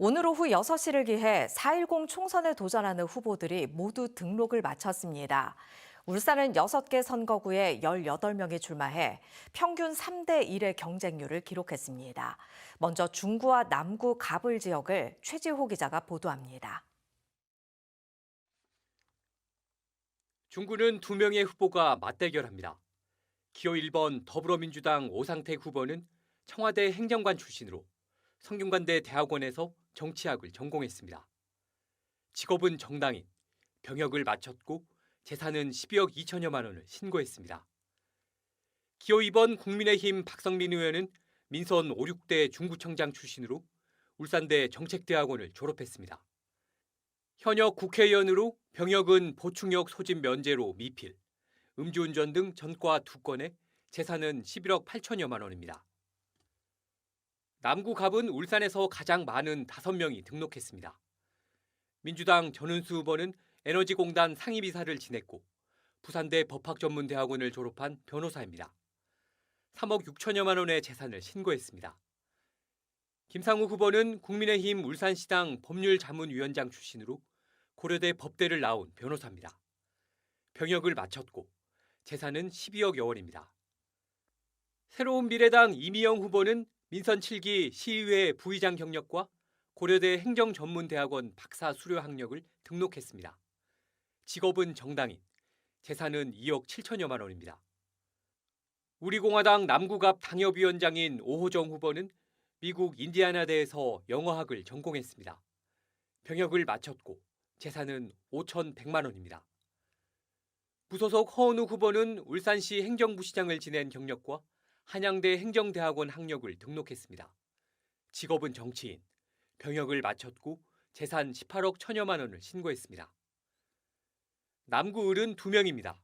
오늘 오후 6시를 기해 4.10 총선에 도전하는 후보들이 모두 등록을 마쳤습니다. 울산은 6개 선거구에 18명이 출마해 평균 3대 1의 경쟁률을 기록했습니다. 먼저 중구와 남구 갑을 지역을 최지호 기자가 보도합니다. 중구는 두 명의 후보가 맞대결합니다. 기호 1번 더불어민주당 오상택 후보는 청와대 행정관 출신으로 성균관대 대학원에서 정치학을 전공했습니다. 직업은 정당인, 병역을 마쳤고 재산은 12억 2천여만 원을 신고했습니다. 기호 2번 국민의힘 박성민 의원은 민선 5, 6대 중구청장 출신으로 울산대 정책대학원을 졸업했습니다. 현역 국회의원으로 병역은 보충역 소집 면제로 미필, 음주운전 등 전과 두 건에 재산은 11억 8천여만 원입니다. 남구갑은 울산에서 가장 많은 5명이 등록했습니다. 민주당 전은수 후보는 에너지공단 상임이사를 지냈고 부산대 법학전문대학원을 졸업한 변호사입니다. 3억 6천여만 원의 재산을 신고했습니다. 김상우 후보는 국민의힘 울산시당 법률자문위원장 출신으로 고려대 법대를 나온 변호사입니다. 병역을 마쳤고 재산은 12억 여 원입니다. 새로운 미래당 이미영 후보는 민선 7기 시의회 부의장 경력과 고려대 행정전문대학원 박사 수료 학력을 등록했습니다. 직업은 정당인, 재산은 2억 7천여만 원입니다. 우리공화당 남구갑 당협위원장인 오호정 후보는 미국 인디아나대에서 영어학을 전공했습니다. 병역을 마쳤고 재산은 5,100만 원입니다. 부소속 허은우 후보는 울산시 행정부시장을 지낸 경력과 한양대 행정대학원 학력을 등록했습니다. 직업은 정치인, 병역을 마쳤고 재산 18억 천여만 원을 신고했습니다. 남구 을은 두 명입니다.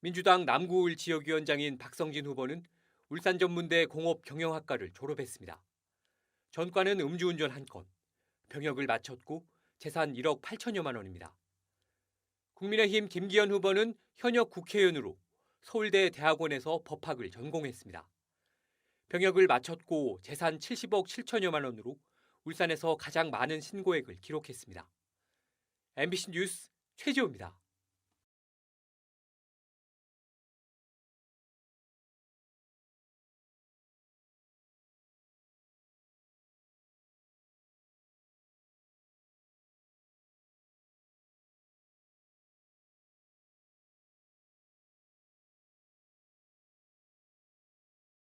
민주당 남구 을 지역위원장인 박성진 후보는 울산전문대 공업경영학과를 졸업했습니다. 전과는 음주운전 한 건, 병역을 마쳤고 재산 1억 8천여만 원입니다. 국민의힘 김기현 후보는 현역 국회의원으로 서울대 대학원에서 법학을 전공했습니다. 병역을 마쳤고 재산 70억 7천여만 원으로 울산에서 가장 많은 신고액을 기록했습니다. MBC 뉴스 최지호입니다.